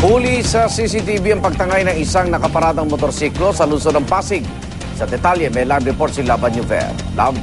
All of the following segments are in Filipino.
Huli sa CCTV ang pagtangay ng isang nakaparadang motorsiklo sa lungsod ng Pasig. Sa detalye, may live report si Laban Yuver. Lab.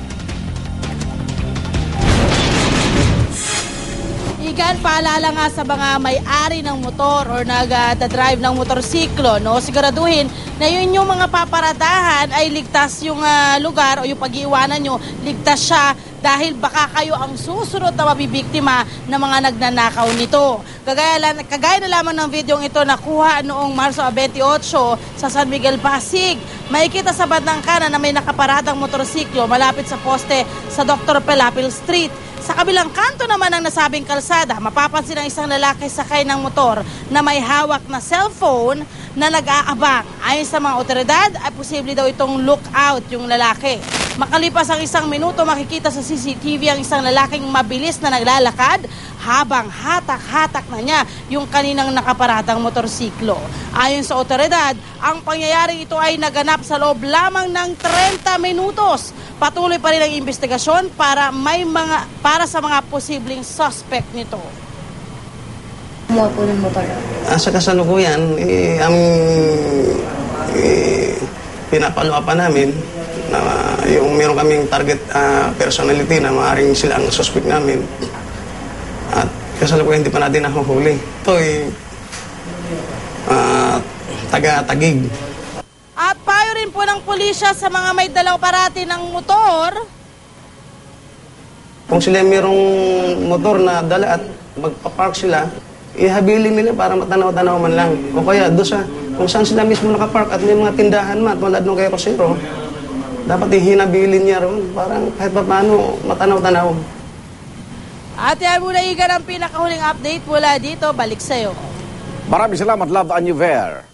Igan, paalala nga sa mga may-ari ng motor or nag-drive ng motorsiklo, no? siguraduhin na yun yung mga paparadahan ay ligtas yung ah, lugar o yung pag-iwanan nyo, ligtas siya dahil baka kayo ang susunod na mabibiktima ng mga nagnanakaw nito. Kagaya, kagaya na lamang ng video ito nakuha noong Marso 28 sa San Miguel Pasig. Makikita sa bandang kanan na may nakaparadang motorsiklo malapit sa poste sa Dr. Pelapil Street. Sa kabilang kanto naman ng nasabing kalsada, mapapansin ang isang lalaki sakay ng motor na may hawak na cellphone na nag-aabang. Ayon sa mga otoridad, ay posible daw itong lookout yung lalaki. Makalipas ang isang minuto, makikita sa CCTV ang isang lalaking mabilis na naglalakad habang hatak-hatak na niya yung kaninang nakaparatang motorsiklo. Ayon sa otoridad, ang pangyayaring ito ay naganap sa loob lamang ng 30 minutos. Patuloy pa rin ang investigasyon para may mga para sa mga posibleng suspect nito. Kumuha po ng motor. Ah, sa kasalukuyan, eh, ang eh, pinapalo pa namin na yung meron kaming target ah, personality na maaaring sila ang suspect namin. At kasalukuyan hindi pa natin nahuhuli. Ito ay ah, taga-tagig. At payo rin po ng pulisya sa mga may dalaw parati ng motor Kung sila merong motor na dala at magpa-park sila, ihabilin nila para matanaw-tanaw man lang. O kaya doon sa kung saan sila mismo nakapark at may mga tindahan man, tulad nung kay Rosero, dapat ihinabilin niya ron para kahit pa paano matanaw-tanaw. At yan muna igan ang pinakahuling update mula dito. Balik sa'yo. Maraming salamat, Lab Yuver.